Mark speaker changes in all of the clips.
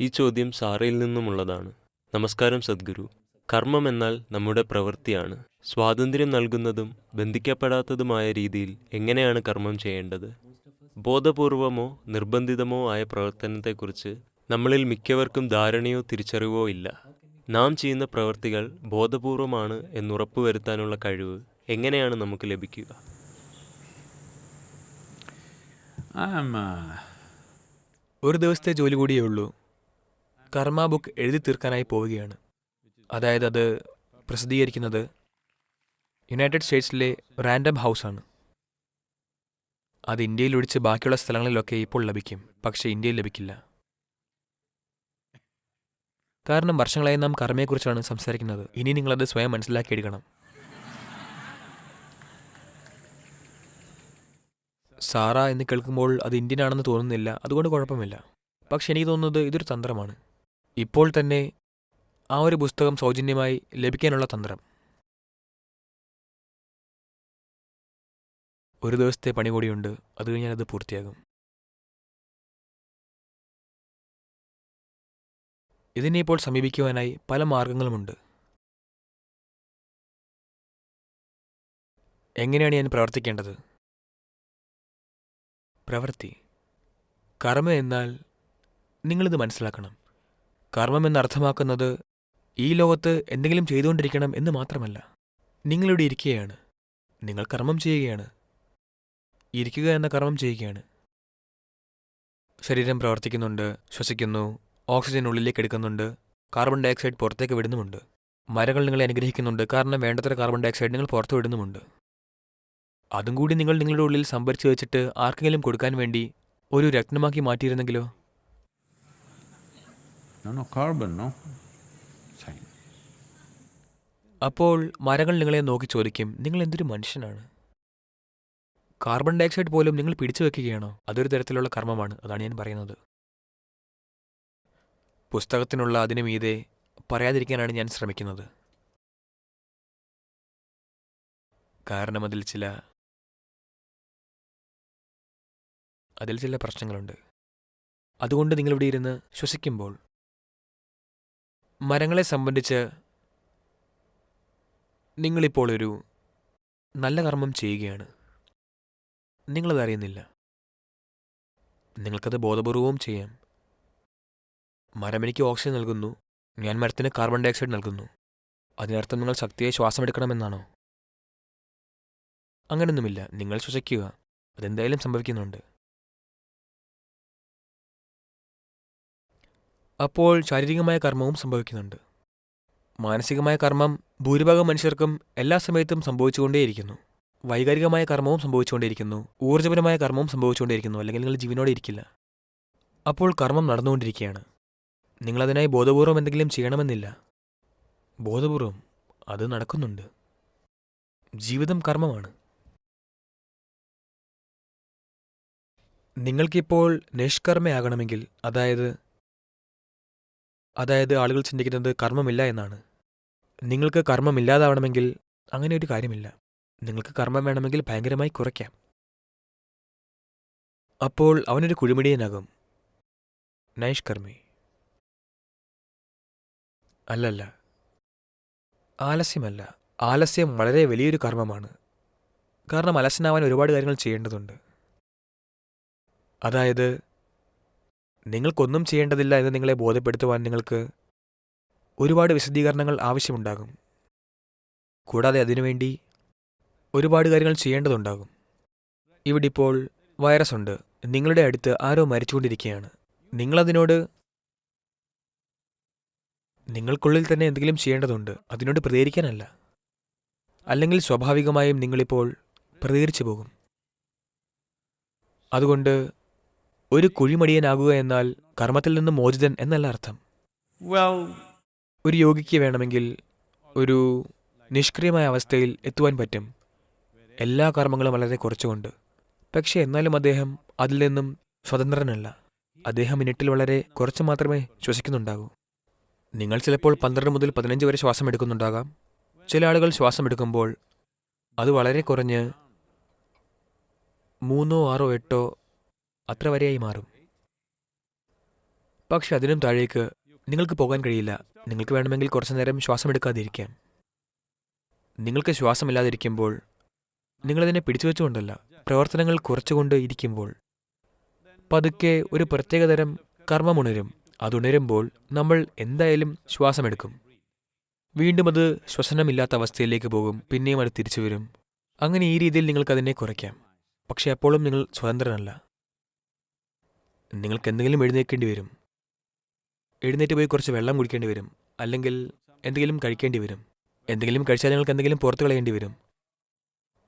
Speaker 1: ഈ ചോദ്യം സാറയിൽ നിന്നുമുള്ളതാണ്. നമസ്കാരം സദ്ഗുരു. കർമ്മം എന്നാൽ നമ്മുടെ പ്രവൃത്തിയാണ്. സ്വാതന്ത്ര്യം നൽകുന്നതും ബന്ധിക്കപ്പെടാത്തതുമായ രീതിയിൽ എങ്ങനെയാണ് കർമ്മം ചെയ്യേണ്ടത്? ബോധപൂർവമോ നിർബന്ധിതമോ ആയ പ്രവർത്തനത്തെക്കുറിച്ച് നമ്മളിൽ മിക്കവർക്കും ധാരണയോ തിരിച്ചറിവോ ഇല്ല. നാം ചെയ്യുന്ന പ്രവൃത്തികൾ ബോധപൂർവമാണ് എന്നുറപ്പുവരുത്താനുള്ള കഴിവ് എങ്ങനെയാണ് നമുക്ക് ലഭിക്കുക?
Speaker 2: ഒരു ദിവസത്തെ ജോലി കൂടിയേ ഉള്ളൂ. കർമ്മ ബുക്ക് എഴുതി തീർക്കാനായി പോവുകയാണ്. അതായത് അത് പ്രസിദ്ധീകരിക്കുന്നത് യുണൈറ്റഡ് സ്റ്റേറ്റ്സിലെ റാൻഡം ഹൗസാണ്. അത് ഇന്ത്യയിൽ ഒഴിച്ച് ബാക്കിയുള്ള സ്ഥലങ്ങളിലൊക്കെ ഇപ്പോൾ ലഭിക്കും പക്ഷേ ഇന്ത്യയിൽ ലഭിക്കില്ല. കാരണം വർഷങ്ങളായി നാം കർമ്മയെക്കുറിച്ചാണ് സംസാരിക്കുന്നത്. ഇനി നിങ്ങളത് സ്വയം മനസ്സിലാക്കി എടുക്കണം. സാറ എന്ന് കേൾക്കുമ്പോൾ അത് ഇന്ത്യൻ ആണെന്ന് തോന്നുന്നില്ല അതുകൊണ്ട് കുഴപ്പമില്ല. പക്ഷെ എനിക്ക് തോന്നുന്നത് ഇതൊരു തന്ത്രമാണ്. ഇപ്പോൾ തന്നെ ആ ഒരു പുസ്തകം സൗജന്യമായി ലഭിക്കാനുള്ള തന്ത്രം. ഒരു ദിവസത്തെ പണി കൂടിയുണ്ട് അത് കഴിഞ്ഞാൽ അത് പൂർത്തിയാകും. ഇതിനെ ഇപ്പോൾ സമീപിക്കുവാനായി പല മാർഗങ്ങളുമുണ്ട്. എങ്ങനെയാണ് ഞാൻ പ്രവർത്തിക്കേണ്ടത്? പ്രവൃത്തി. കർമ്മ എന്നാൽ നിങ്ങളിത് മനസ്സിലാക്കണം. കർമ്മം എന്നർത്ഥമാക്കുന്നത് ഈ ലോകത്ത് എന്തെങ്കിലും ചെയ്തുകൊണ്ടിരിക്കണം എന്ന് മാത്രമല്ല. നിങ്ങളിവിടെ ഇരിക്കുകയാണ്. നിങ്ങൾ കർമ്മം ചെയ്യുകയാണ്. ഇരിക്കുക എന്ന കർമ്മം ചെയ്യുകയാണ്. ശരീരം പ്രവർത്തിക്കുന്നുണ്ട് ശ്വസിക്കുന്നു ഓക്സിജൻ ഉള്ളിലേക്ക് എടുക്കുന്നുണ്ട് കാർബൺ ഡയോക്സൈഡ് പുറത്തേക്ക് വിടുന്നുമുണ്ട്. മരങ്ങൾ നിങ്ങളെ അനുഗ്രഹിക്കുന്നുണ്ട് കാരണം വേണ്ടത്ര കാർബൺ ഡയോക്സൈഡ് നിങ്ങൾ പുറത്തു വിടുന്നുമുണ്ട്. അതും കൂടി നിങ്ങൾ നിങ്ങളുടെ ഉള്ളിൽ സംഭരിച്ചു വെച്ചിട്ട് ആർക്കെങ്കിലും കൊടുക്കാൻ വേണ്ടി ഒരു രത്നമാക്കി മാറ്റിയിരുന്നെങ്കിലോ?
Speaker 3: No, no, carbon, no?
Speaker 2: അപ്പോൾ മരങ്ങൾ നിങ്ങളെ നോക്കി ചോദിക്കും നിങ്ങൾ എന്തൊരു മനുഷ്യനാണ്? കാർബൺ ഡയോക്സൈഡ് പോലും നിങ്ങൾ പിടിച്ചു വെക്കുകയാണോ? അതൊരു തരത്തിലുള്ള കർമ്മമാണ് അതാണ് ഞാൻ പറയുന്നത്. പുസ്തകത്തിനുള്ള അതിനു മീതെ പറയാതിരിക്കാനാണ് ഞാൻ ശ്രമിക്കുന്നത്. കാരണം അതിൽ ചില അതിൽ ചില പ്രശ്നങ്ങളുണ്ട്. അതുകൊണ്ട് നിങ്ങളിവിടെ ഇരുന്ന് ശ്വസിക്കുമ്പോൾ മരങ്ങളെ സംബന്ധിച്ച് നിങ്ങളിപ്പോൾ ഒരു നല്ല കർമ്മം ചെയ്യുകയാണ്. നിങ്ങളതറിയുന്നില്ല നിങ്ങൾക്കത് ബോധപൂർവവും ചെയ്യാം. മരം എനിക്ക് ഓക്സിജൻ നൽകുന്നു. ഞാൻ മരത്തിന് കാർബൺ ഡയോക്സൈഡ് നൽകുന്നു. അതിനർത്ഥം നിങ്ങൾ ശക്തിയെ ശ്വാസമെടുക്കണമെന്നാണോ? അങ്ങനെയൊന്നുമില്ല. നിങ്ങൾ ശ്വസിക്കുക. അതെന്തായാലും സംഭവിക്കുന്നുണ്ട്. അപ്പോൾ ശാരീരികമായ കർമ്മവും സംഭവിക്കുന്നുണ്ട്. മാനസികമായ കർമ്മം ഭൂരിഭാഗം മനുഷ്യർക്കും എല്ലാ സമയത്തും സംഭവിച്ചുകൊണ്ടേയിരിക്കുന്നു. വൈകാരികമായ കർമ്മവും സംഭവിച്ചുകൊണ്ടിരിക്കുന്നു ഊർജപരമായ കർമ്മവും സംഭവിച്ചുകൊണ്ടിരിക്കുന്നു അല്ലെങ്കിൽ നിങ്ങൾ ജീവനോടെ ഇരിക്കില്ല. അപ്പോൾ കർമ്മം നടന്നുകൊണ്ടിരിക്കുകയാണ്. നിങ്ങളതിനായി ബോധപൂർവം എന്തെങ്കിലും ചെയ്യണമെന്നില്ല. ബോധപൂർവം അത് നടക്കുന്നുണ്ട്. ജീവിതം കർമ്മമാണ്. നിങ്ങൾക്കിപ്പോൾ നിഷ്കർമ്മയാകണമെങ്കിൽ അതായത് അതായത് ആളുകൾ ചിന്തിക്കുന്നത് കർമ്മമില്ല എന്നാണ്. നിങ്ങൾക്ക് കർമ്മമില്ലാതാവണമെങ്കിൽ അങ്ങനെ ഒരു കാര്യമില്ല. നിങ്ങൾക്ക് കർമ്മം വേണമെങ്കിൽ ഭയങ്കരമായി കുറയ്ക്കാം. അപ്പോൾ അവനൊരു കുഴിമിടിയനാകും. നൈഷ്കർമ്മി. അല്ലല്ല. ആലസ്യമല്ല. ആലസ്യം വളരെ വലിയൊരു കർമ്മമാണ്. കാരണം അലസനാവാൻ ഒരുപാട് കാര്യങ്ങൾ ചെയ്യേണ്ടതുണ്ട്. അതായത് നിങ്ങൾക്കൊന്നും ചെയ്യേണ്ടതില്ല എന്ന് നിങ്ങളെ ബോധ്യപ്പെടുത്തുവാൻ നിങ്ങൾക്ക് ഒരുപാട് വിശദീകരണങ്ങൾ ആവശ്യമുണ്ടാകും. കൂടാതെ അതിനുവേണ്ടി ഒരുപാട് കാര്യങ്ങൾ ചെയ്യേണ്ടതുണ്ടാകും. ഇവിടെ ഇപ്പോൾ വൈറസ് ഉണ്ട്. നിങ്ങളുടെ അടുത്ത് ആരോ മരിച്ചുകൊണ്ടിരിക്കുകയാണ്. നിങ്ങളതിനോട് നിങ്ങൾക്കുള്ളിൽ തന്നെ എന്തെങ്കിലും ചെയ്യേണ്ടതുണ്ട്. അതിനോട് പ്രതികരിക്കാനല്ല. അല്ലെങ്കിൽ സ്വാഭാവികമായും നിങ്ങളിപ്പോൾ പ്രതികരിച്ചു പോകും. അതുകൊണ്ട് ഒരു കുഴിമടിയനാകുക എന്നാൽ കർമ്മത്തിൽ നിന്ന് മോചിതൻ എന്നല്ല അർത്ഥം. ഒരു യോഗിക്ക് വേണമെങ്കിൽ ഒരു നിഷ്ക്രിയമായ അവസ്ഥയിൽ എത്തുവാൻ പറ്റും. എല്ലാ കർമ്മങ്ങളും വളരെ കുറച്ചുകൊണ്ട്. പക്ഷെ എന്നാലും അദ്ദേഹം അതിൽ നിന്നും സ്വതന്ത്രനല്ല. അദ്ദേഹം മിനിറ്റിൽ വളരെ കുറച്ച് മാത്രമേ ശ്വസിക്കുന്നുണ്ടാകൂ. നിങ്ങൾ ചിലപ്പോൾ പന്ത്രണ്ട് മുതൽ പതിനഞ്ച് വരെ ശ്വാസം എടുക്കുന്നുണ്ടാകാം. ചില ആളുകൾ ശ്വാസം എടുക്കുമ്പോൾ അത് വളരെ കുറഞ്ഞ് മൂന്നോ ആറോ എട്ടോ അത്ര വരെയായി മാറും. പക്ഷെ അതിനും താഴേക്ക് നിങ്ങൾക്ക് പോകാൻ കഴിയില്ല. നിങ്ങൾക്ക് വേണമെങ്കിൽ കുറച്ചു നേരം ശ്വാസമെടുക്കാതിരിക്കാം നിങ്ങൾക്ക് ശ്വാസമില്ലാതിരിക്കുമ്പോൾ നിങ്ങളതിനെ പിടിച്ചു വെച്ചുകൊണ്ടല്ല പ്രവർത്തനങ്ങൾ കുറച്ചുകൊണ്ട് ഇരിക്കുമ്പോൾ. പതുക്കെ ഒരു പ്രത്യേകതരം കർമ്മമുണരും അതുണരുമ്പോൾ നമ്മൾ എന്തായാലും ശ്വാസമെടുക്കും. വീണ്ടും അത് ശ്വസനമില്ലാത്ത അവസ്ഥയിലേക്ക് പോകും. പിന്നെയും അത് തിരിച്ചു വരും അങ്ങനെ ഈ രീതിയിൽ നിങ്ങൾക്കതിനെ കുറയ്ക്കാം. പക്ഷെ അപ്പോഴും നിങ്ങൾ സ്വതന്ത്രനല്ല. നിങ്ങൾക്ക് എന്തെങ്കിലും എഴുന്നേൽക്കേണ്ടി വരും. എഴുന്നേറ്റ് പോയി കുറച്ച് വെള്ളം കുടിക്കേണ്ടി വരും. അല്ലെങ്കിൽ എന്തെങ്കിലും കഴിക്കേണ്ടി വരും. എന്തെങ്കിലും കഴിച്ചാൽ നിങ്ങൾക്ക് എന്തെങ്കിലും പുറത്തു കളയേണ്ടി വരും.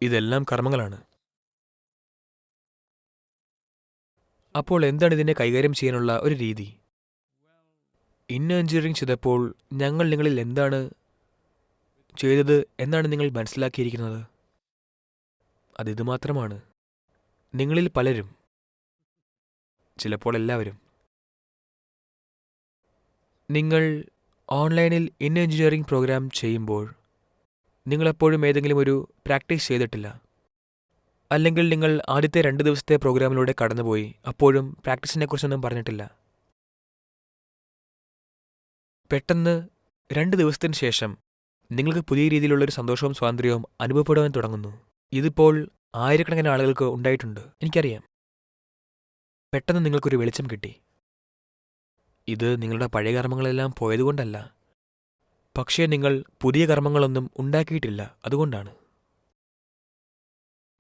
Speaker 2: ഇതെല്ലാം കർമ്മങ്ങളാണ്. അപ്പോൾ എന്താണ് ഇതിനെ കൈകാര്യം ചെയ്യാനുള്ള ഒരു രീതി? ഇന്ന എഞ്ചിനീയറിംഗ് ചെയ്തപ്പോൾ ഞങ്ങൾ നിങ്ങളിൽ എന്താണ് ചെയ്തത് എന്നാണ് നിങ്ങൾ മനസ്സിലാക്കിയിരിക്കുന്നത്? അതിത് മാത്രമാണ് നിങ്ങളിൽ പലരും ചിലപ്പോൾ എല്ലാവരും. നിങ്ങൾ ഓൺലൈനിൽ ഇൻ എഞ്ചിനീയറിംഗ് പ്രോഗ്രാം ചെയ്യുമ്പോൾ നിങ്ങളെപ്പോഴും ഏതെങ്കിലും ഒരു പ്രാക്ടീസ് ചെയ്തിട്ടില്ല. അല്ലെങ്കിൽ നിങ്ങൾ ആദ്യത്തെ രണ്ട് ദിവസത്തെ പ്രോഗ്രാമിലൂടെ കടന്നുപോയി അപ്പോഴും പ്രാക്ടീസിനെ കുറിച്ചൊന്നും പറഞ്ഞിട്ടില്ല. പെട്ടെന്ന് രണ്ട് ദിവസത്തിന് ശേഷം നിങ്ങൾക്ക് പുതിയ രീതിയിലുള്ളൊരു സന്തോഷവും സ്വാതന്ത്ര്യവും അനുഭവപ്പെടുവാൻ തുടങ്ങുന്നു. ഇതിപ്പോൾ ആയിരക്കണക്കിന് ആളുകൾക്ക് ഉണ്ടായിട്ടുണ്ട്. എനിക്കറിയാം. പെട്ടെന്ന് നിങ്ങൾക്കൊരു വെളിച്ചം കിട്ടി. ഇത് നിങ്ങളുടെ പഴയ കർമ്മങ്ങളെല്ലാം പോയതുകൊണ്ടല്ല. പക്ഷേ നിങ്ങൾ പുതിയ കർമ്മങ്ങളൊന്നും ഉണ്ടാക്കിയിട്ടില്ല അതുകൊണ്ടാണ്.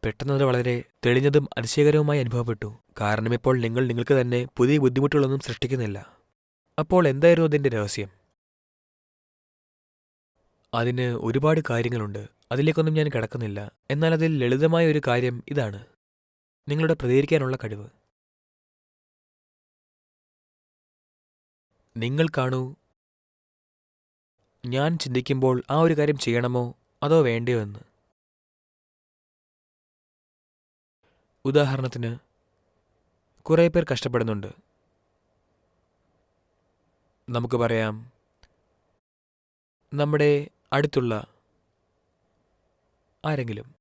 Speaker 2: പെട്ടെന്നത് വളരെ തെളിഞ്ഞതും അതിശയകരവുമായി അനുഭവപ്പെട്ടു. കാരണം ഇപ്പോൾ നിങ്ങൾ നിങ്ങൾക്ക് തന്നെ പുതിയ ബുദ്ധിമുട്ടുകളൊന്നും സൃഷ്ടിക്കുന്നില്ല. അപ്പോൾ എന്തായിരുന്നു അതിന്റെ രഹസ്യം? അതിന് ഒരുപാട് കാര്യങ്ങളുണ്ട്. അതിലേക്കൊന്നും ഞാൻ കിടക്കുന്നില്ല. എന്നാൽ അതിൽ ലളിതമായ ഒരു കാര്യം ഇതാണ്. നിങ്ങളുടെ പ്രതികരിക്കാനുള്ള കഴിവ്. നിങ്ങൾ കാണൂ. ഞാൻ ചിന്തിക്കുമ്പോൾ ആ ഒരു കാര്യം ചെയ്യണമോ? അതോ വേണ്ടയോ എന്ന്? ഉദാഹരണത്തിന് കുറേ പേർ കഷ്ടപ്പെടുന്നുണ്ട്. നമുക്ക് പറയാം നമ്മുടെ അടുത്തുള്ള ആരെങ്കിലും.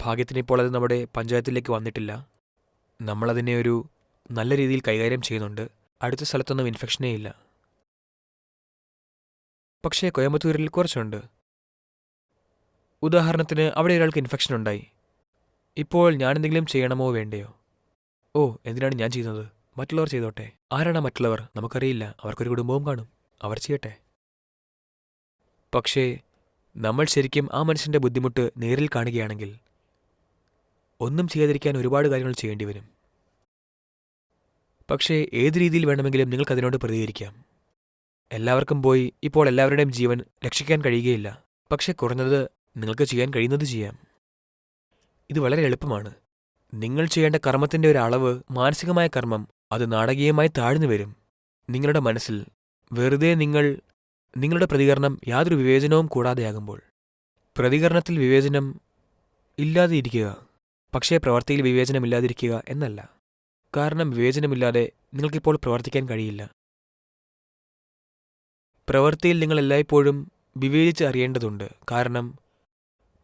Speaker 2: ഭാഗ്യത്തിന് ഇപ്പോൾ അത് നമ്മുടെ പഞ്ചായത്തിലേക്ക് വന്നിട്ടില്ല. നമ്മളതിനെ ഒരു നല്ല രീതിയിൽ കൈകാര്യം ചെയ്യുന്നുണ്ട്. അടുത്ത സ്ഥലത്തൊന്നും ഇൻഫെക്ഷനേ ഇല്ല. പക്ഷേ കോയമ്പത്തൂരിൽ കുറച്ചുണ്ട്. ഉദാഹരണത്തിന് അവിടെ ഒരാൾക്ക് ഇൻഫെക്ഷൻ ഉണ്ടായി. ഇപ്പോൾ ഞാൻ എന്തെങ്കിലും ചെയ്യണമോ വേണ്ടയോ? ഓ എന്തിനാണ് ഞാൻ ചെയ്യുന്നത്? മറ്റുള്ളവർ ചെയ്തോട്ടെ. ആരാണ് മറ്റുള്ളവർ? നമുക്കറിയില്ല. അവർക്കൊരു കുടുംബവും കാണും. അവർ ചെയ്യട്ടെ. പക്ഷേ നമ്മൾ ശരിക്കും ആ മനുഷ്യന്റെ ബുദ്ധിമുട്ട് നേരിൽ കാണുകയാണെങ്കിൽ ഒന്നും ചെയ്യാതിരിക്കാൻ ഒരുപാട് കാര്യങ്ങൾ ചെയ്യേണ്ടി വരും. പക്ഷേ ഏത് രീതിയിൽ വേണമെങ്കിലും നിങ്ങൾക്ക് അതിനോട് പ്രതികരിക്കാം. എല്ലാവർക്കും പോയി ഇപ്പോൾ എല്ലാവരുടെയും ജീവൻ രക്ഷിക്കാൻ കഴിയുകയില്ല. പക്ഷെ കുറഞ്ഞത് നിങ്ങൾക്ക് ചെയ്യാൻ കഴിയുന്നത് ചെയ്യാം. ഇത് വളരെ എളുപ്പമാണ്. നിങ്ങൾ ചെയ്യേണ്ട കർമ്മത്തിന്റെ ഒരു അളവ് മാനസികമായ കർമ്മം അത് നാടകീയമായി താഴ്ന്നു വരും. നിങ്ങളുടെ മനസ്സിൽ വെറുതെ നിങ്ങൾ നിങ്ങളുടെ പ്രതികരണം യാതൊരു വിവേചനവും കൂടാതെയാകുമ്പോൾ പ്രതികരണത്തിൽ വിവേചനം ഇല്ലാതെ ഇരിക്കുക പക്ഷേ പ്രവർത്തിയിൽ വിവേചനമില്ലാതിരിക്കുക എന്നല്ല. കാരണം വിവേചനമില്ലാതെ നിങ്ങൾക്കിപ്പോൾ പ്രവർത്തിക്കാൻ കഴിയില്ല. പ്രവൃത്തിയിൽ നിങ്ങൾ എല്ലായ്പ്പോഴും വിവേചിച്ച് അറിയേണ്ടതുണ്ട്. കാരണം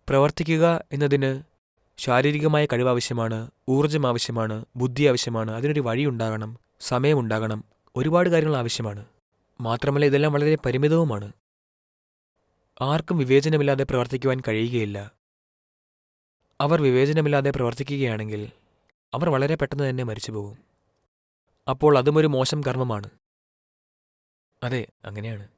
Speaker 2: പ്രവർത്തിക്കുക എന്നതിന് ശാരീരികമായ കഴിവ് ആവശ്യമാണ് ഊർജം ആവശ്യമാണ് ബുദ്ധി ആവശ്യമാണ് അതിനൊരു വഴിയുണ്ടാകണം സമയമുണ്ടാകണം ഒരുപാട് കാര്യങ്ങൾ ആവശ്യമാണ്. മാത്രമല്ല ഇതെല്ലാം വളരെ പരിമിതവുമാണ്. ആർക്കും വിവേചനമില്ലാതെ പ്രവർത്തിക്കുവാൻ കഴിയുകയില്ല. അവർ വിവേചനമില്ലാതെ പ്രവർത്തിക്കുകയാണെങ്കിൽ അവർ വളരെ പെട്ടെന്ന് തന്നെ മരിച്ചുപോകും. അപ്പോൾ അതും ഒരു മോശം കർമ്മമാണ്. അതെ അങ്ങനെയാണ്.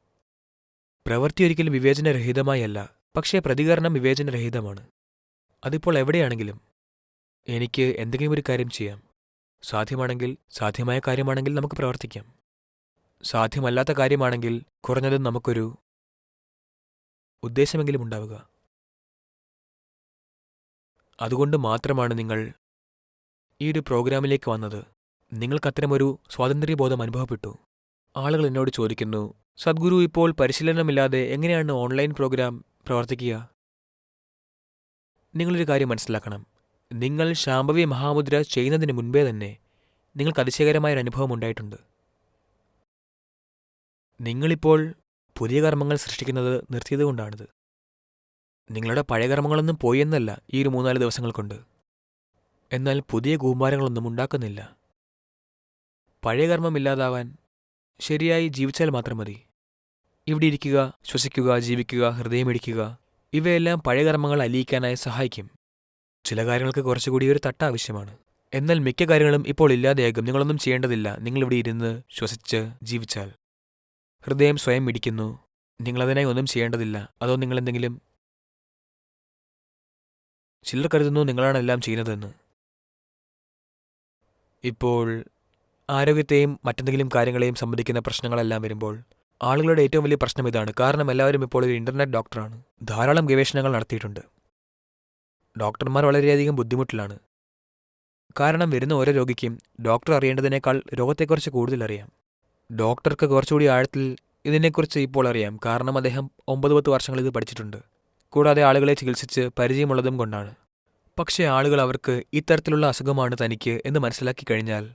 Speaker 2: പ്രവൃത്തി ഒരിക്കലും വിവേചനരഹിതമായല്ല പക്ഷേ പ്രതികരണം വിവേചനരഹിതമാണ്. അതിപ്പോൾ എവിടെയാണെങ്കിലും എനിക്ക് എന്തെങ്കിലും ഒരു കാര്യം ചെയ്യാം. സാധ്യമാണെങ്കിൽ സാധ്യമായ കാര്യമാണെങ്കിൽ നമുക്ക് പ്രവർത്തിക്കാം. സാധ്യമല്ലാത്ത കാര്യമാണെങ്കിൽ കുറഞ്ഞതും നമുക്കൊരു ഉദ്ദേശമെങ്കിലും ഉണ്ടാവുക. അതുകൊണ്ട് മാത്രമാണ് നിങ്ങൾ ഈ ഒരു പ്രോഗ്രാമിലേക്ക് വന്നത് നിങ്ങൾക്കത്തരമൊരു സ്വാതന്ത്ര്യബോധം അനുഭവപ്പെട്ടു. ആളുകൾ എന്നോട് ചോദിക്കുന്നു സദ്ഗുരു ഇപ്പോൾ പരിശീലനമില്ലാതെ എങ്ങനെയാണ് ഓൺലൈൻ പ്രോഗ്രാം പ്രവർത്തിക്കുക? നിങ്ങളൊരു കാര്യം മനസ്സിലാക്കണം. നിങ്ങൾ ശാംഭവി മഹാമുദ്ര ചെയ്യുന്നതിന് മുൻപേ തന്നെ നിങ്ങൾക്ക് അതിശയകരമായൊരു അനുഭവം ഉണ്ടായിട്ടുണ്ട്. നിങ്ങളിപ്പോൾ പുതിയ കർമ്മങ്ങൾ സൃഷ്ടിക്കുന്നത് നിർത്തിയതുകൊണ്ടാണിത് നിങ്ങളുടെ പഴയ കർമ്മങ്ങളൊന്നും പോയെന്നല്ല ഈ ഒരു മൂന്നാൽ ദിവസങ്ങൾ കൊണ്ട്. എന്നാൽ പുതിയ കൂമ്പാരങ്ങളൊന്നും ഉണ്ടാക്കുന്നില്ല. പഴയ കർമ്മം ഇല്ലാതാവാൻ ശരിയായി ജീവിച്ചാൽ മാത്രം മതി. ഇവിടെ ഇരിക്കുക ശ്വസിക്കുക ജീവിക്കുക ഹൃദയമിടിക്കുക ഇവയെല്ലാം പഴയ കർമ്മങ്ങൾ അലിയിക്കാനായി സഹായിക്കും. ചില കാര്യങ്ങൾക്ക് കുറച്ചുകൂടി ഒരു തട്ട ആവശ്യമാണ്. എന്നാൽ മിക്ക കാര്യങ്ങളും ഇപ്പോൾ ഇല്ലാതെയാകും. നിങ്ങളൊന്നും ചെയ്യേണ്ടതില്ല. നിങ്ങളിവിടെ ഇരുന്ന് ശ്വസിച്ച് ജീവിച്ചാൽ. ഹൃദയം സ്വയം ഇടിക്കുന്നു. നിങ്ങളതിനായി ഒന്നും ചെയ്യേണ്ടതില്ല. അതോ നിങ്ങളെന്തെങ്കിലും ചിലർ കരുതുന്നു നിങ്ങളാണ് എല്ലാം ചെയ്യുന്നതെന്ന്. ഇപ്പോൾ ആരോഗ്യത്തെയും മറ്റെന്തെങ്കിലും കാര്യങ്ങളെയും സംബന്ധിക്കുന്ന പ്രശ്നങ്ങളെല്ലാം വരുമ്പോൾ ആളുകളുടെ ഏറ്റവും വലിയ പ്രശ്നം ഇതാണ്. കാരണം എല്ലാവരും ഇപ്പോൾ ഒരു ഇന്റർനെറ്റ് ഡോക്ടറാണ്. ധാരാളം ഗവേഷണങ്ങൾ നടത്തിയിട്ടുണ്ട്. ഡോക്ടർമാർ വളരെയധികം ബുദ്ധിമുട്ടിലാണ്. കാരണം വരുന്ന ഓരോ രോഗിക്കും ഡോക്ടർ അറിയേണ്ടതിനേക്കാൾ രോഗത്തെക്കുറിച്ച് കൂടുതൽ അറിയാം. ഡോക്ടർക്ക് കുറച്ചുകൂടി ആഴത്തിൽ ഇതിനെക്കുറിച്ച് ഇപ്പോൾ അറിയാം. കാരണം അദ്ദേഹം ഒമ്പത് പത്ത് വർഷങ്ങൾ ഇത് പഠിച്ചിട്ടുണ്ട്. കൂടാതെ ആളുകളെ ചികിത്സിച്ച് പരിചയമുള്ളതും കൊണ്ടാണ്. പക്ഷേ ആളുകൾ അവർക്ക് ഇത്തരത്തിലുള്ള അസുഖമാണ് തനിക്ക് എന്ന് മനസ്സിലാക്കി കഴിഞ്ഞാൽ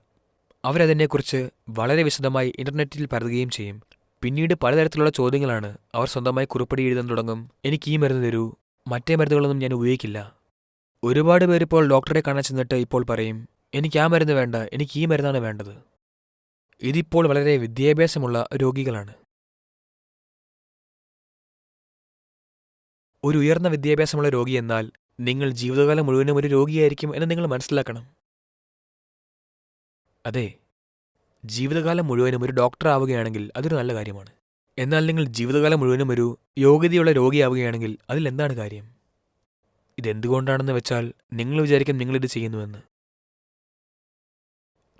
Speaker 2: അവരതിനെക്കുറിച്ച് വളരെ വിശദമായി ഇന്റർനെറ്റിൽ പരതുകയും ചെയ്യും. പിന്നീട് പലതരത്തിലുള്ള ചോദ്യങ്ങളാണ് അവർ സ്വന്തമായി കുറിപ്പടി എഴുതാൻ തുടങ്ങും. എനിക്ക് ഈ മരുന്ന് തരൂ. മറ്റേ മരുന്നുകളൊന്നും ഞാൻ ഉപയോഗിക്കില്ല. ഒരുപാട് പേരിപ്പോൾ ഡോക്ടറെ കാണാൻ ചെന്നിട്ട് ഇപ്പോൾ പറയും എനിക്ക് ആ മരുന്ന് വേണ്ട എനിക്ക് ഈ മരുന്നാണ് വേണ്ടത്. ഇതിപ്പോൾ വളരെ വിദ്യാഭ്യാസമുള്ള രോഗികളാണ്. ഒരു ഉയർന്ന വിദ്യാഭ്യാസമുള്ള രോഗി എന്നാൽ നിങ്ങൾ ജീവിതകാലം മുഴുവനും ഒരു രോഗിയായിരിക്കും എന്ന് നിങ്ങൾ മനസ്സിലാക്കണം. അതെ ജീവിതകാലം മുഴുവനും ഒരു ഡോക്ടർ ആവുകയാണെങ്കിൽ അതൊരു നല്ല കാര്യമാണ്. എന്നാൽ നിങ്ങൾ ജീവിതകാലം മുഴുവനും ഒരു യോഗ്യതയുള്ള രോഗിയാവുകയാണെങ്കിൽ അതിൽ എന്താണ് കാര്യം? ഇതെന്തുകൊണ്ടാണെന്ന് വെച്ചാൽ നിങ്ങൾ വിചാരിക്കും നിങ്ങളിത് ചെയ്യുന്നുവെന്ന്.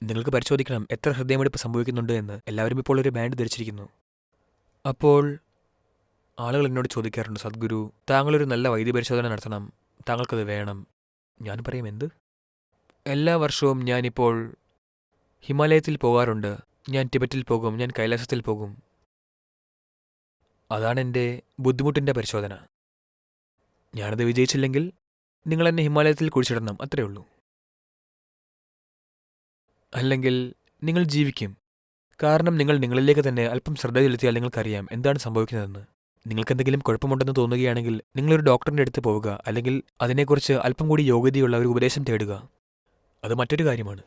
Speaker 2: നിങ്ങൾക്ക് പരിശോധിക്കണം എത്ര ഹൃദയമെടുപ്പ് സംഭവിക്കുന്നുണ്ട് എന്ന്. എല്ലാവരും ഇപ്പോൾ ഒരു ബാൻഡ് ധരിച്ചിരിക്കുന്നു. അപ്പോൾ ആളുകൾ എന്നോട് ചോദിക്കാറുണ്ട് സദ്ഗുരു താങ്കളൊരു നല്ല വൈദ്യപരിശോധന നടത്തണം. താങ്കൾക്കത് വേണം. ഞാൻ പറയും എന്ത്? എല്ലാ വർഷവും ഞാനിപ്പോൾ ഹിമാലയത്തിൽ പോകാറുണ്ട്. ഞാൻ ടിബറ്റിൽ പോകും ഞാൻ കൈലാസത്തിൽ പോകും. അതാണ് എന്റെ ബുദ്ധിമുട്ടിന്റെ പരിശോധന. ഞാനത് വിജയിച്ചില്ലെങ്കിൽ നിങ്ങൾ എന്നെ ഹിമാലയത്തിൽ കുഴിച്ചിടണം അത്രേ ഉള്ളൂ. അല്ലെങ്കിൽ നിങ്ങൾ ജീവിക്കും. കാരണം നിങ്ങൾ നിങ്ങളിലേക്ക് തന്നെ അല്പം ശ്രദ്ധ ചെലുത്തിയാൽ നിങ്ങൾക്കറിയാം എന്താണ് സംഭവിക്കുന്നതെന്ന്. നിങ്ങൾക്കെന്തെങ്കിലും കുഴപ്പമുണ്ടെന്ന് തോന്നുകയാണെങ്കിൽ നിങ്ങളൊരു ഡോക്ടറിന്റെ അടുത്ത് പോവുക അല്ലെങ്കിൽ അതിനെക്കുറിച്ച് അല്പം കൂടി യോഗ്യതയുള്ള ഒരു ഉപദേശം തേടുക. അത് മറ്റൊരു കാര്യമാണ്.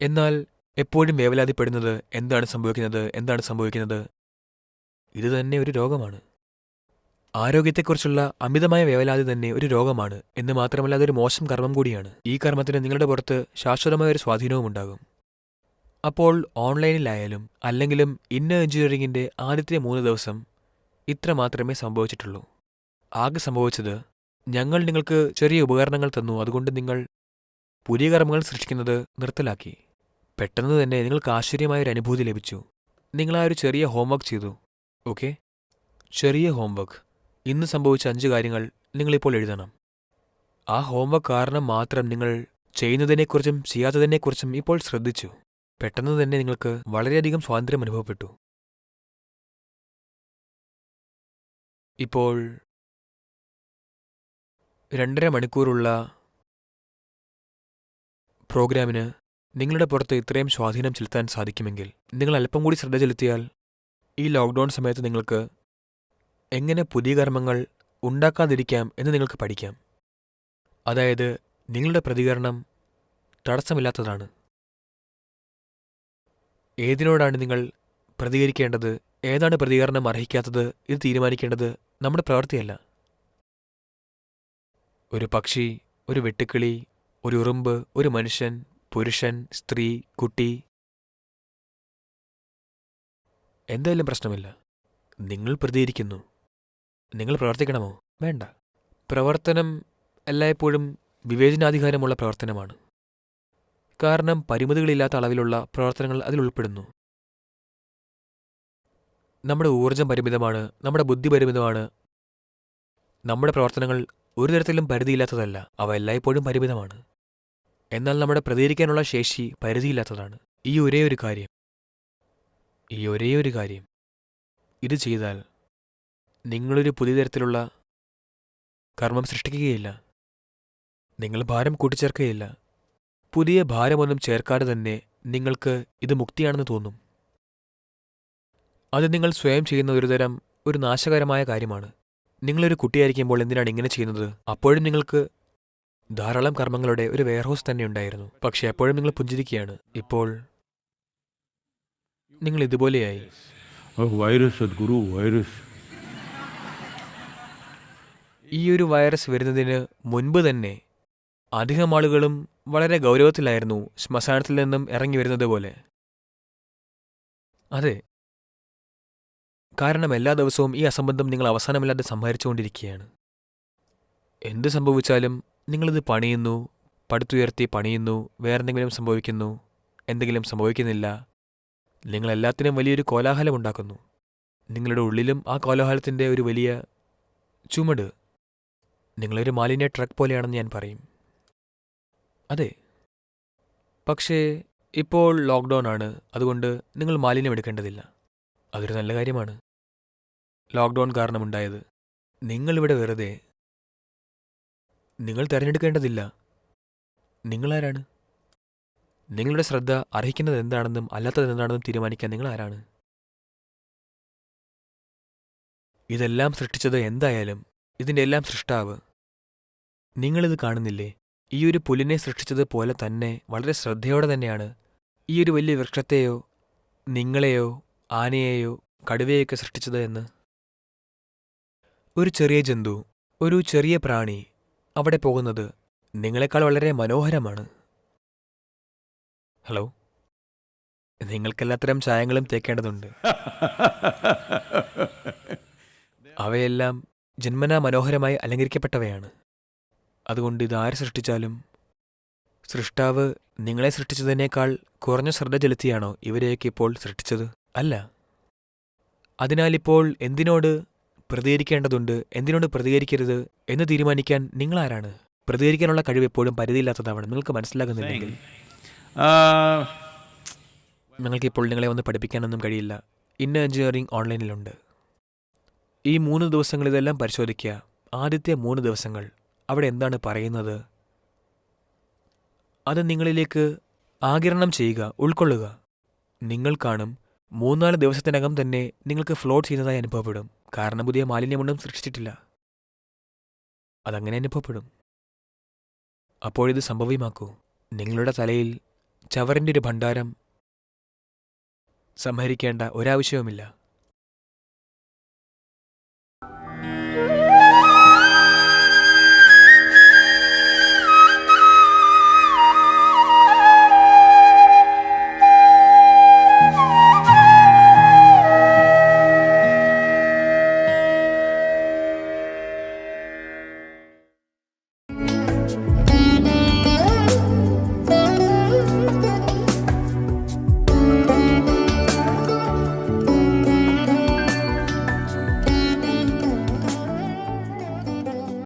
Speaker 2: എന്നാൽ എപ്പോഴും വേവലാതിപ്പെടുന്നത് എന്താണ് സംഭവിക്കുന്നത് എന്താണ് സംഭവിക്കുന്നത്? ഇത് തന്നെ ഒരു രോഗമാണ്. ആരോഗ്യത്തെക്കുറിച്ചുള്ള അമിതമായ വേവലാതി തന്നെ ഒരു രോഗമാണ് എന്ന് മാത്രമല്ല അതൊരു മോശം കർമ്മം കൂടിയാണ്. ഈ കർമ്മത്തിന് നിങ്ങളുടെ പുറത്ത് ശാശ്വതമായ ഒരു സ്വാധീനവും ഉണ്ടാകും. അപ്പോൾ ഓൺലൈനിലായാലും അല്ലെങ്കിലും ഇന്ന എഞ്ചിനീയറിംഗിന്റെ ആദ്യത്തെ മൂന്ന് ദിവസം ഇത്ര മാത്രമേ സംഭവിച്ചിട്ടുള്ളൂ. ആകെ സംഭവിച്ചത് ഞങ്ങൾ നിങ്ങൾക്ക് ചെറിയ ഉപകരണങ്ങൾ തന്നു അതുകൊണ്ട് നിങ്ങൾ പുതിയ കർമ്മങ്ങൾ സൃഷ്ടിക്കുന്നത് നിർത്തലാക്കി. പെട്ടെന്ന് തന്നെ നിങ്ങൾക്ക് ആശ്ചര്യമായ ഒരു അനുഭൂതി ലഭിച്ചു. നിങ്ങൾ ആ ഒരു ചെറിയ ഹോംവർക്ക് ചെയ്തു ഓക്കെ ചെറിയ ഹോംവർക്ക് ഇന്ന് സംഭവിച്ച അഞ്ച് കാര്യങ്ങൾ നിങ്ങളിപ്പോൾ എഴുതണം. ആ ഹോംവർക്ക് കാരണം മാത്രം നിങ്ങൾ ചെയ്യുന്നതിനെക്കുറിച്ചും ചെയ്യാത്തതിനെക്കുറിച്ചും ഇപ്പോൾ ശ്രദ്ധിച്ചു. പെട്ടെന്ന് തന്നെ നിങ്ങൾക്ക് വളരെയധികം സ്വാതന്ത്ര്യം അനുഭവപ്പെട്ടു. ഇപ്പോൾ രണ്ടര മണിക്കൂറുള്ള പ്രോഗ്രാമിന് നിങ്ങളുടെ പുറത്ത് ഇത്രയും സ്വാധീനം ചെലുത്താൻ സാധിക്കുമെങ്കിൽ നിങ്ങൾ അല്പം കൂടി ശ്രദ്ധ ചെലുത്തിയാൽ ഈ ലോക്ക്ഡൗൺ സമയത്ത് നിങ്ങൾക്ക് എങ്ങനെ പുതിയ കർമ്മങ്ങൾ ഉണ്ടാക്കാതിരിക്കാം എന്ന് നിങ്ങൾക്ക് പഠിക്കാം. അതായത് നിങ്ങളുടെ പ്രതികരണം തടസ്സമില്ലാത്തതാണ്. ഏതിനോടാണ് നിങ്ങൾ പ്രതികരിക്കേണ്ടത്? ഏതാണ് പ്രതികരണം അർഹിക്കാത്തത്? ഇത് തീരുമാനിക്കേണ്ടത്? നമ്മുടെ പ്രവൃത്തിയല്ല. ഒരു പക്ഷി ഒരു വെട്ടുക്കിളി ഒരു ഉറുമ്പ് ഒരു മനുഷ്യൻ പുരുഷൻ സ്ത്രീ കുട്ടി. എന്തായാലും പ്രശ്നമില്ല. നിങ്ങൾ പ്രതികരിക്കുന്നു. നിങ്ങൾ പ്രവർത്തിക്കണമോ? വേണ്ട. പ്രവർത്തനം എല്ലായ്പ്പോഴും വിവേചനാധികാരമുള്ള പ്രവർത്തനമാണ്. കാരണം പരിമിതികളില്ലാത്ത അളവിലുള്ള പ്രവർത്തനങ്ങൾ അതിൽ ഉൾപ്പെടുന്നു. നമ്മുടെ ഊർജം പരിമിതമാണ് നമ്മുടെ ബുദ്ധി പരിമിതമാണ്. നമ്മുടെ പ്രവർത്തനങ്ങൾ ഒരു തരത്തിലും പരിധിയില്ലാത്തതല്ല അവ എല്ലായ്പ്പോഴും പരിമിതമാണ്. എന്നാൽ നമ്മുടെ പ്രതികരിക്കാനുള്ള ശേഷി പരിധിയില്ലാത്തതാണ്. ഈ ഒരേ ഒരു കാര്യം. ഈ ഒരേ ഒരു കാര്യം. ഇത് ചെയ്താൽ നിങ്ങളൊരു പുതിയ തരത്തിലുള്ള കർമ്മം സൃഷ്ടിക്കുകയില്ല. നിങ്ങൾ ഭാരം കൂട്ടിച്ചേർക്കുകയില്ല. പുതിയ ഭാരമൊന്നും ചേർക്കാതെ തന്നെ നിങ്ങൾക്ക് ഇത് മുക്തിയാണെന്ന് തോന്നും. അത് നിങ്ങൾ സ്വയം ചെയ്യുന്ന ഒരുതരം ഒരു നാശകരമായ കാര്യമാണ്. നിങ്ങളൊരു കുട്ടിയായിരിക്കുമ്പോൾ എന്തിനാണ് ഇങ്ങനെ ചെയ്യുന്നത്? അപ്പോഴും നിങ്ങൾക്ക് ധാരാളം കർമ്മങ്ങളുടെ ഒരു വെയർഹൗസ് തന്നെ ഉണ്ടായിരുന്നു. പക്ഷേ എപ്പോഴും നിങ്ങൾ പുഞ്ചിരിക്കുകയാണ്. ഇപ്പോൾ നിങ്ങൾ ഇതുപോലെയായി.
Speaker 3: Virus Sadhguru, virus.
Speaker 2: ഈ ഒരു വൈറസ് വരുന്നതിന് മുൻപ് തന്നെ അധികം ആളുകളും വളരെ ഗൗരവത്തിലായിരുന്നു ശ്മശാനത്തിൽ നിന്നും ഇറങ്ങി വരുന്നത് പോലെ. അതെ കാരണം എല്ലാ ദിവസവും ഈ അസംബന്ധം നിങ്ങൾ അവസാനമില്ലാതെ സംഹരിച്ചുകൊണ്ടിരിക്കുകയാണ്. എന്ത് സംഭവിച്ചാലും നിങ്ങളിത് പണിയുന്നു പടുത്തുയർത്തി പണിയുന്നു വേറെന്തെങ്കിലും സംഭവിക്കുന്നു എന്തെങ്കിലും സംഭവിക്കുന്നില്ല നിങ്ങൾ എല്ലാത്തിനും വലിയൊരു കോലാഹലം ഉണ്ടാക്കുന്നു. നിങ്ങളുടെ ഉള്ളിലും ആ കോലാഹലത്തിന്റെ ഒരു വലിയ ചുമട് നിങ്ങളൊരു മാലിന്യ ട്രക്ക് പോലെയാണെന്ന് ഞാൻ പറയും. അതെ. പക്ഷേ ഇപ്പോൾ ലോക്ക്ഡൗൺ ആണ് അതുകൊണ്ട് നിങ്ങൾ മാലിന്യം എടുക്കേണ്ടതില്ല. അതൊരു നല്ല കാര്യമാണ്. ലോക്ക്ഡൗൺ കാരണമുണ്ടായത്. നിങ്ങളിവിടെ വെറുതെ. നിങ്ങൾ തിരഞ്ഞെടുക്കേണ്ടതില്ല. നിങ്ങളാരാണ്? നിങ്ങളുടെ ശ്രദ്ധ അർഹിക്കുന്നത് എന്താണെന്നും അല്ലാത്തത് എന്താണെന്നും തീരുമാനിക്കാൻ നിങ്ങൾ ആരാണ് ഇതെല്ലാം സൃഷ്ടിച്ചത് എന്തായാലും ഇതിന്റെ എല്ലാം സൃഷ്ടാവ്. നിങ്ങളിത് കാണുന്നില്ലേ? ഈ ഒരു പുലിനെ സൃഷ്ടിച്ചത് പോലെ തന്നെ വളരെ ശ്രദ്ധയോടെ തന്നെയാണ്. ഈ ഒരു വലിയ വൃക്ഷത്തെയോ നിങ്ങളെയോ ആനയെയോ കടുവയൊക്കെ സൃഷ്ടിച്ചത് എന്ന്. ഒരു ചെറിയ ജന്തു ഒരു ചെറിയ പ്രാണി അവിടെ പോകുന്നത് നിങ്ങളെക്കാൾ വളരെ മനോഹരമാണ്. ഹലോ? നിങ്ങൾക്കെല്ലാത്തരം ചായങ്ങളും തേക്കേണ്ടതുണ്ട്. അവയെല്ലാം ജന്മനാ മനോഹരമായി അലങ്കരിക്കപ്പെട്ടവയാണ്. അതുകൊണ്ട് ഇതാര് സൃഷ്ടിച്ചാലും സൃഷ്ടാവ് നിങ്ങളെ സൃഷ്ടിച്ചതിനേക്കാൾ കുറഞ്ഞ ശ്രദ്ധ ചെലുത്തിയാണോ ഇവരെയൊക്കെ ഇപ്പോൾ സൃഷ്ടിച്ചത്? അല്ല. അതിനാലിപ്പോൾ എന്തിനോട് പ്രതികരിക്കേണ്ടതുണ്ട്. എന്തിനോട് പ്രതികരിക്കരുത് എന്ന് തീരുമാനിക്കാൻ നിങ്ങൾ ആരാണ് പ്രതികരിക്കാനുള്ള കഴിവ് എപ്പോഴും പരിധിയില്ലാത്തതാണ് നിങ്ങൾക്ക് മനസ്സിലാകുന്നില്ലെങ്കിൽ. ഞങ്ങൾക്കിപ്പോൾ നിങ്ങളെ ഒന്ന് പഠിപ്പിക്കാനൊന്നും കഴിയില്ല. ഇന്ന എഞ്ചിനീയറിംഗ് ഓൺലൈനിലുണ്ട്. ഈ മൂന്ന് ദിവസങ്ങൾ ഇതെല്ലാം പരിശോധിക്കുക. ആദ്യത്തെ മൂന്ന് ദിവസങ്ങൾ. അവിടെ എന്താണ് പറയുന്നത്? അത് നിങ്ങളിലേക്ക് ആകിരണം ചെയ്യുക ഉൾക്കൊള്ളുക. നിങ്ങൾ കാണും മൂന്നാൽ ദിവസത്തിനകം തന്നെ നിങ്ങൾക്ക് ഫ്ലോട്ട് ചെയ്യുന്നതായി അനുഭവപ്പെടും. കാരണം പുതിയ മാലിന്യമൊന്നും സൃഷ്ടിച്ചിട്ടില്ല. അതങ്ങനെ അനുഭവപ്പെടും. അപ്പോഴിത് സംഭവ്യമാക്കൂ നിങ്ങളുടെ തലയിൽ ചവറിന്റെ ഒരു ഭണ്ഡാരം സംഹരിക്കേണ്ട ഒരാവശ്യവുമില്ല.